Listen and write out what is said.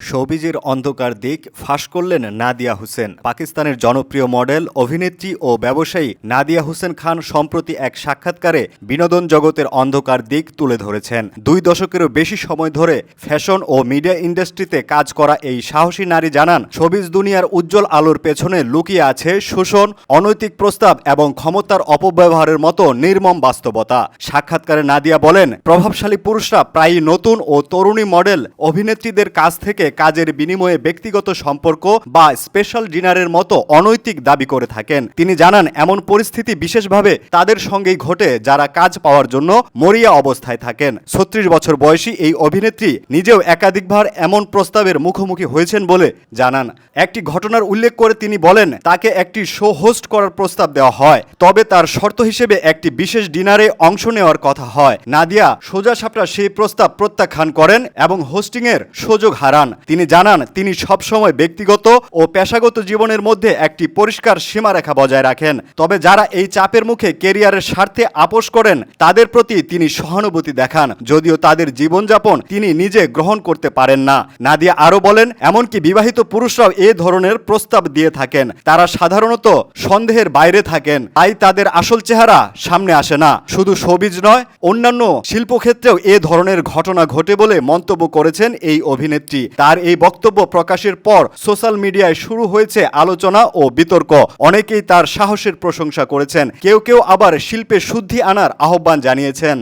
শোবিজের অন্ধকার দিক ফাঁস করলেন নাদিয়া হোসেন। পাকিস্তানের জনপ্রিয় মডেল, অভিনেত্রী ও ব্যবসায়ী নাদিয়া হোসেন খান সম্প্রতি এক সাক্ষাৎকারে বিনোদন জগতের অন্ধকার দিক তুলে ধরেছেন। দুই দশকেরও বেশি সময় ধরে ফ্যাশন ও মিডিয়া ইন্ডাস্ট্রিতে কাজ করা এই সাহসী নারী জানান, শোবিজ দুনিয়ার উজ্জ্বল আলোর পেছনে লুকিয়ে আছে শোষণ, অনৈতিক প্রস্তাব এবং ক্ষমতার অপব্যবহারের মতো নির্মম বাস্তবতা। সাক্ষাৎকারে নাদিয়া বলেন, প্রভাবশালী পুরুষরা প্রায়ই নতুন ও তরুণী মডেল অভিনেত্রীদের কাছ থেকে কাজের বিনিময়ে ব্যক্তিগত সম্পর্ক বা স্পেশাল ডিনারের মতো অনৈতিক দাবি করে থাকেন। তিনি জানান, এমন পরিস্থিতি বিশেষভাবে তাদের সঙ্গেই ঘটে যারা কাজ পাওয়ার জন্য মরিয়া অবস্থায় থাকেন। ছত্রিশ বছর বয়সী এই অভিনেত্রী নিজেও একাধিকবার এমন প্রস্তাবের মুখোমুখি হয়েছেন বলে জানান। একটি ঘটনার উল্লেখ করে তিনি বলেন, তাকে একটি শো হোস্ট করার প্রস্তাব দেওয়া হয়, তবে তার শর্ত হিসেবে একটি বিশেষ ডিনারে অংশ নেওয়ার কথা হয়। নাদিয়া সোজা সাপটা সেই প্রস্তাব প্রত্যাখ্যান করেন এবং হোস্টিংয়ের সুযোগ হারান। তিনি জানান, তিনি সবসময় ব্যক্তিগত ও পেশাগত জীবনের মধ্যে একটি পরিষ্কার সীমারেখা বজায় রাখেন। তবে যারা এই চাপের মুখে কেরিয়ারের স্বার্থে আপোষ করেন, তাদের প্রতি তিনি সহানুভূতি দেখান, যদিও তাদের জীবনযাপন তিনি নিজে গ্রহণ করতে পারেন না। নাদিয়া আরও বলেন, এমনকি বিবাহিত পুরুষরাও এ ধরনের প্রস্তাব দিয়ে থাকেন। তারা সাধারণত সন্দেহের বাইরে থাকেন, তাই তাদের আসল চেহারা সামনে আসে না। শুধু সবিজ নয়, অন্যান্য শিল্পক্ষেত্রেও এ ধরনের ঘটনা ঘটে বলে মন্তব্য করেছেন এই অভিনেত্রী। তার এই বক্তব্য প্রকাশের পর সোশ্যাল মিডিয়ায় শুরু হয়েছে আলোচনা ও বিতর্ক। অনেকেই তার সাহসের প্রশংসা করেছেন। কেউ কেউ আবার শিল্পে শুদ্ধি আনার আহ্বান জানিয়েছেন।